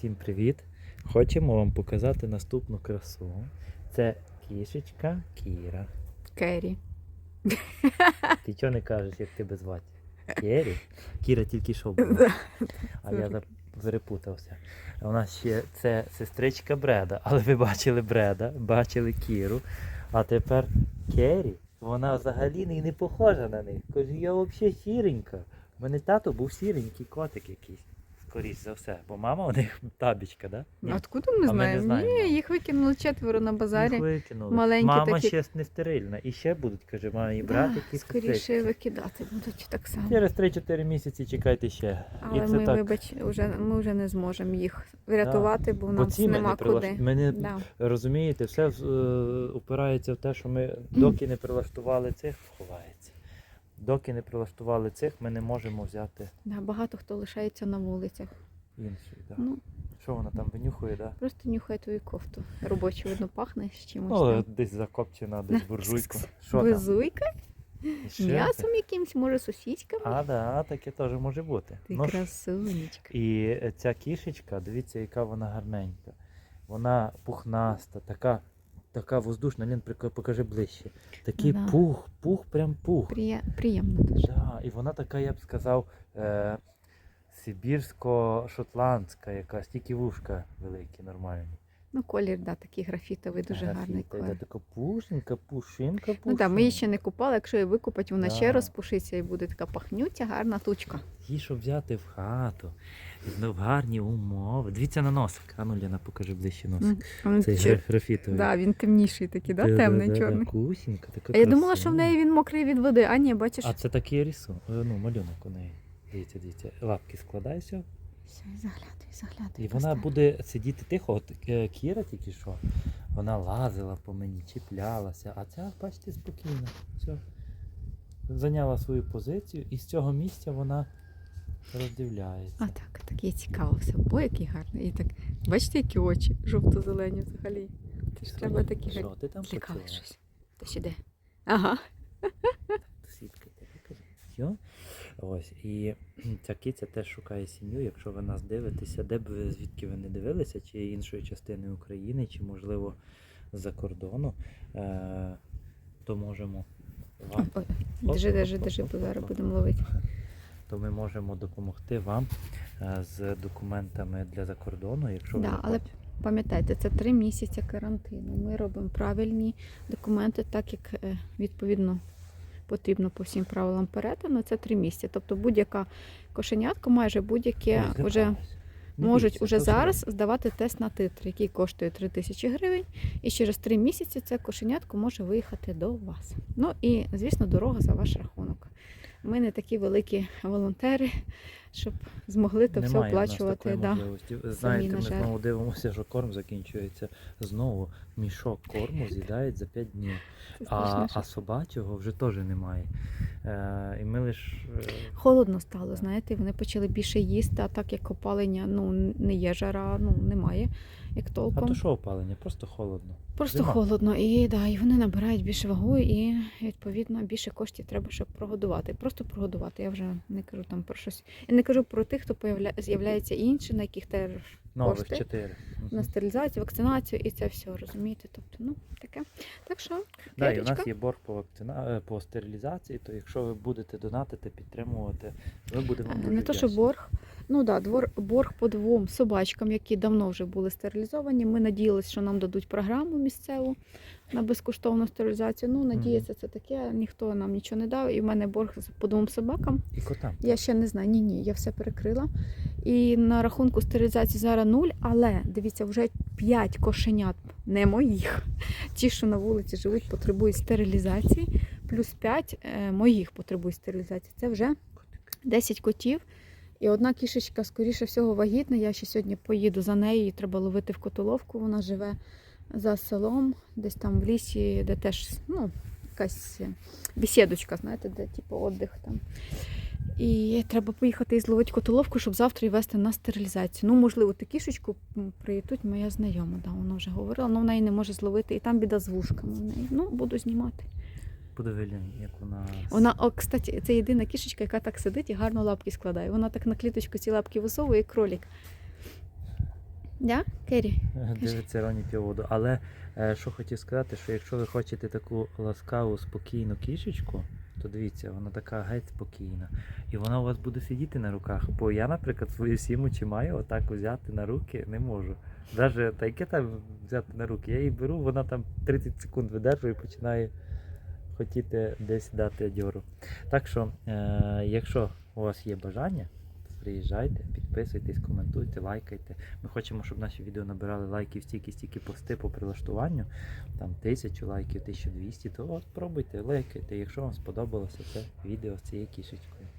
Всім привіт! Хочемо вам показати наступну красу. Це кішечка Кіра. Керрі. Ти чого не кажеш, як тебе звати? Кері? Кіра тільки що була. А я перепутався. У нас ще це сестричка Бреда, але ви бачили Бреда, бачили Кіру. А тепер Кері, вона взагалі не, не похожа на них. Кажу, я взагалі сіренька. У мене тато був сіренький котик якийсь. Скоріш за все, бо мама у них табічка, да? Ні? Откуда ми А ми не знаємо? знаємо. Ні, їх викинули четверо на базарі. Їх викинули. Маленькі Мама такі. ще не стерильна. І ще будуть, каже, мої братики. Да, скоріше викидати будуть так само. Через 3-4 місяці чекайте ще. Але і це ми, так. вибач, вже, ми вже не зможемо їх врятувати, бо Бо нам ці ми нема не прилаш... куди. Ми не Да. розумієте, все е, упирається в те, що ми доки не прилаштували цих, ховається. Доки не прилаштували цих, ми не можемо взяти Да, багато хто лишається на вулицях. інший. Да. Ну, Що вона там винюхує, да? просто нюхай твою кофту. Робочу видно пахне з чимось. Ну, там. десь закопчена, десь буржуйку. Що там? Безуйка? Ще? М'ясом якимсь, може, сусідьками? А, да, таке теж може бути. Ти Ну, красунечка. І е, ця кішечка, дивіться, яка вона гарненька. Вона пухнаста, така, така воздушна. Лін, покажи ближче. Такий Да. пух, пух, прям пух. Приє... Приємно дуже. Да, і вона така, я б сказав, е, сибірсько-шотландська якась, тільки вушка великі, нормальні. Ну, колір, да, такий графітовий, дуже гарний Графіта, колір. Така пушенька, пушинка, пушинка. Ну так, ми її ще не купали, якщо її викупать, вона ще розпушиться і буде така пахнюча, гарна тучка. Її, щоб взяти в хату, ну, в гарні умови. Дивіться на носик. А ну, Ліна, покажи ближче носик. Він, Цей графітовий. да, він темніший такий, да, темний, чорний. Кусінька, така А я думала, що в неї він мокрий від води, а ні, бачиш. А це такий рисунок, ну, малюнок у неї. Дивіться, дивіться. Лапки складайся. Все, заглядуй, заглядуй. І вона буде сидіти тихо. От е, Кіра тільки що. Вона лазила по мені, чіплялася, а ця, бачите, спокійно. Все. Зайняла свою позицію і з цього місця вона роздивляється. А так, так є цікаво все. Бо який гарний. І так, бачите, які очі жовто-зелені взагалі. Це ж треба такі Що, ти там хотіла? щось. То сюди. Ага. Сітка, Все. Ось. І ця киця теж шукає сім'ю. Якщо ви нас дивитеся, де б ви звідки ви не дивилися, чи іншої частини України, чи можливо з-за кордону, е- то можемо вам. Ой, держи, держи, держи, бо зараз будемо ловити. То ми можемо допомогти вам е, з документами для закордону, якщо ви Да, не але. Пам'ятайте, це три місяці карантину. Ми робимо правильні документи, так як е, відповідно потрібно по всім правилам перетину. Це три місяці. Тобто будь-яка кошенятка, майже будь-яке вже можуть уже зараз здавати тест на титр, який коштує 3 тисячі гривень. І через три місяці це кошенятко може виїхати до вас. Ну і звісно, дорога за ваш рахунок. Ми не такі великі волонтери, щоб змогли то все Немає в нас оплачувати. такої Да. можливості. Знаєте, Самі, ми знову дивимося, що корм закінчується. Знову мішок корму з'їдають за 5 днів. А, а собачого вже теж немає. Е, і ми лише. Холодно стало, знаєте, вони почали більше їсти, а так як опалення ну, не є жара, ну немає, як А то що опалення? Просто холодно. Просто зима. холодно, і, да, і вони набирають більше вагу, і відповідно більше коштів треба, щоб прогодувати. Просто прогодувати. Я вже не кажу там про щось. Я не кажу про тих, хто з'являється інші, на яких теж Нових Кошти. 4. на стерилізацію, вакцинацію і це все, розумієте? Тобто, ну таке. Так що, Да, і у нас є борг по вакцина... е, по стерилізації, то якщо ви будете донатити, підтримувати, ми будемо дуже не то, що борг. Ну да, двор, борг по двом собачкам, які давно вже були стерилізовані. Ми надіялися, що нам дадуть програму місцеву на безкоштовну стерилізацію. Ну, надіється, це таке, ніхто нам нічого не дав. І в мене борг по двом собакам. І котам. Я ще не знаю, ні, ні, я все перекрила. І на рахунку стерилізації зараз нуль, але дивіться, вже 5 кошенят, не моїх. Ті, що на вулиці живуть, потребують стерилізації, плюс 5 моїх потребують стерилізації. Це вже 10 котів. І одна кішечка, скоріше всього, вагітна. Я ще сьогодні поїду за нею, її треба ловити в котоловку. Вона живе за селом, десь там в лісі, де теж ну, якась бесідочка, знаєте, де типу отдих там. І треба поїхати і зловити котоловку, щоб завтра її вести на стерилізацію. Ну, можливо, ту кішечку м, приїтуть моя знайома, да, вона вже говорила, але вона її не може зловити. І там біда з вушками в неї. Ну, буду знімати. Подивили, як вона. Вона, о, кстати, це єдина кішечка, яка так сидить і гарно лапки складає. Вона так на кліточку ці лапки висовує, як Квіточка, Да, і у нас є борг по вакцина... е? Кері? Дивиться Роні п'є воду. Але е, що хотів сказати, що якщо ви хочете таку ласкаву, спокійну кішечку, то дивіться, вона така геть спокійна. І вона у вас буде сидіти на руках. Бо я, наприклад, свою сіму чи маю отак взяти на руки не можу. Даже та яке там взяти на руки? Я її беру, вона там 30 секунд видержує і починає хотіти десь дати дьору. Так що, е, якщо у вас є бажання, приїжджайте, підписуйтесь, коментуйте, лайкайте. Ми хочемо, щоб наші відео набирали лайків стільки-стільки пости по прилаштуванню, там тисячу лайків, 1200, то от пробуйте, лайкайте, якщо вам сподобалося це відео з цією кішечкою.